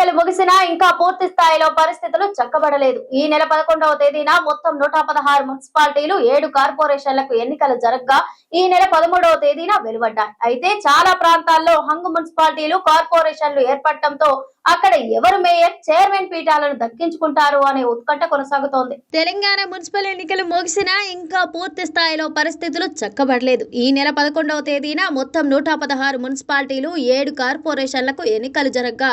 ఎన్నికలు ముగిసినా ఇంకా పూర్తి స్థాయిలో పరిస్థితులు చక్కబడలేదు. ఈ నెల పదకొండవ తేదీన మొత్తం నూట పదహారు మున్సిపాలిటీలు ఏడు కార్పొరేషన్లకు ఎన్నికలు జరగ్గా ఈ నెల పదమూడవ తేదీన వెలువడ్డాయి. అయితే చాలా ప్రాంతాల్లో హంగు మున్సిపాలిటీలు కార్పొరేషన్లు ఏర్పడటంతో అక్కడ ఎవరు మేయర్? చైర్మన్ పీఠాలను దక్కించుకుంటారు అనే ఉత్కంఠ కొనసాగుతోంది. తెలంగాణ మున్సిపల్ ఎన్నికలు ముగిసినా ఇంకా పూర్తి స్థాయిలో పరిస్థితులు చక్కబడలేదు. ఈ నెల పదకొండవ తేదీన మొత్తం నూట పదహారు మున్సిపాలిటీలు ఏడు కార్పొరేషన్లకు ఎన్నికలు జరగగా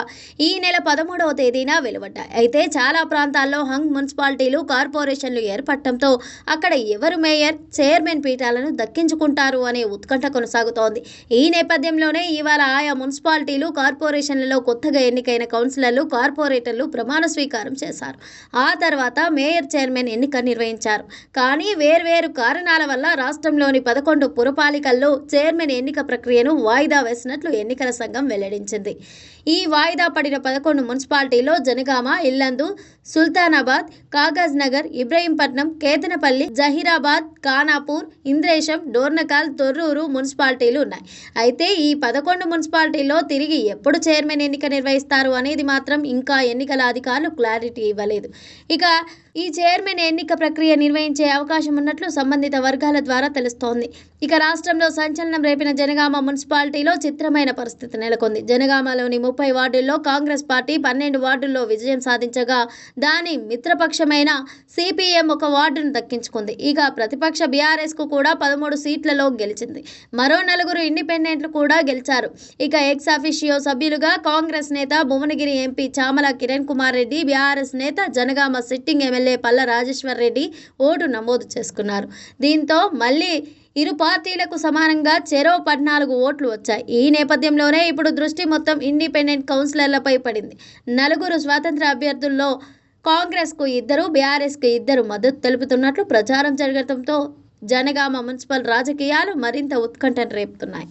ఈ నెల పదమూడవ తేదీన వెలువడ్డాయి. అయితే చాలా ప్రాంతాల్లో హంగ్ మున్సిపాలిటీలు కార్పొరేషన్లు ఏర్పడటంతో అక్కడ ఎవరు మేయర్ చైర్మన్ పీఠాలను దక్కించుకుంటారు అనే ఉత్కంఠ కొనసాగుతోంది. ఈ నేపథ్యంలోనే ఇవాళ ఆయా మున్సిపాలిటీలు కార్పొరేషన్లలో కొత్తగా ఎన్నికైన కౌన్సిలర్లు కార్పొరేటర్లు ప్రమాణ స్వీకారం చేశారు. ఆ తర్వాత మేయర్ చైర్మన్ ఎన్నిక నిర్వహించారు. కానీ వేర్వేరు కారణాల వల్ల రాష్ట్రంలోని పదకొండు పురపాలికల్లో చైర్మన్ ఎన్నిక ప్రక్రియను వాయిదా వేసినట్లు ఎన్నికల సంఘం వెల్లడించింది. ఈ వాయిదా పడిన పదకొండు మున్సిపాలిటీలో జనగామ ఇల్లందు సుల్తానాబాద్ కాగజ్ నగర్ ఇబ్రహీంపట్నం కేతనపల్లి జహీరాబాద్ ఖానాపూర్ ఇంద్రేశం డోర్నకాల్ తొర్రూరు మున్సిపాలిటీలు ఉన్నాయి. అయితే ఈ పదకొండు మున్సిపాలిటీల్లో తిరిగి ఎప్పుడు చైర్మన్ ఎన్నిక నిర్వహిస్తారు? అనేది మాత్రం ఇంకా ఎన్నికల అధికారులు క్లారిటీ ఇవ్వలేదు. ఇక ఈ చైర్మన్ ఎన్నిక ప్రక్రియ నిర్వహించే అవకాశం ఉన్నట్లు సంబంధిత వర్గాల ద్వారా తెలుస్తోంది. ఇక రాష్ట్రంలో సంచలనం రేపిన జనగామ మున్సిపాలిటీలో చిత్రమైన పరిస్థితి నెలకొంది. జనగామలోని ముప్పై వార్డుల్లో కాంగ్రెస్ పార్టీ పన్నెండు వార్డుల్లో విజయం సాధించగా దాని మిత్రపక్షమైన సిపిఎం ఒక వార్డును దక్కించుకుంది. ఇక ప్రతిపక్ష బీఆర్ఎస్కు కూడా పదమూడు సీట్లలో గెలిచింది. మరో నలుగురు ఇండిపెండెంట్లు కూడా గెలిచారు. ఇక ఎక్స్ ఆఫీషియో సభ్యులుగా కాంగ్రెస్ నేత భువనగిరి ఎంపీ చామల కిరణ్ కుమార్ రెడ్డి బీఆర్ఎస్ నేత Jangaon sitting MLA Palla Rajeshwar Reddy vote నమోదు చేసుకున్నారు. దీంతో మళ్ళీ ఇరు పార్టీలకు సమానంగా చెరో పద్నాలుగు ఓట్లు వచ్చాయి. ఈ నేపథ్యంలోనే ఇప్పుడు దృష్టి మొత్తం ఇండిపెండెంట్ కౌన్సిలర్లపై పడింది. నలుగురు స్వాతంత్ర అభ్యర్థుల్లో కాంగ్రెస్కు ఇద్దరు బీఆర్ఎస్కు ఇద్దరు మద్దతు తెలుపుతున్నట్లు ప్రచారం జరగడంతో జనగామ మున్సిపల్ రాజకీయాలు మరింత ఉత్కంఠను రేపుతున్నాయి.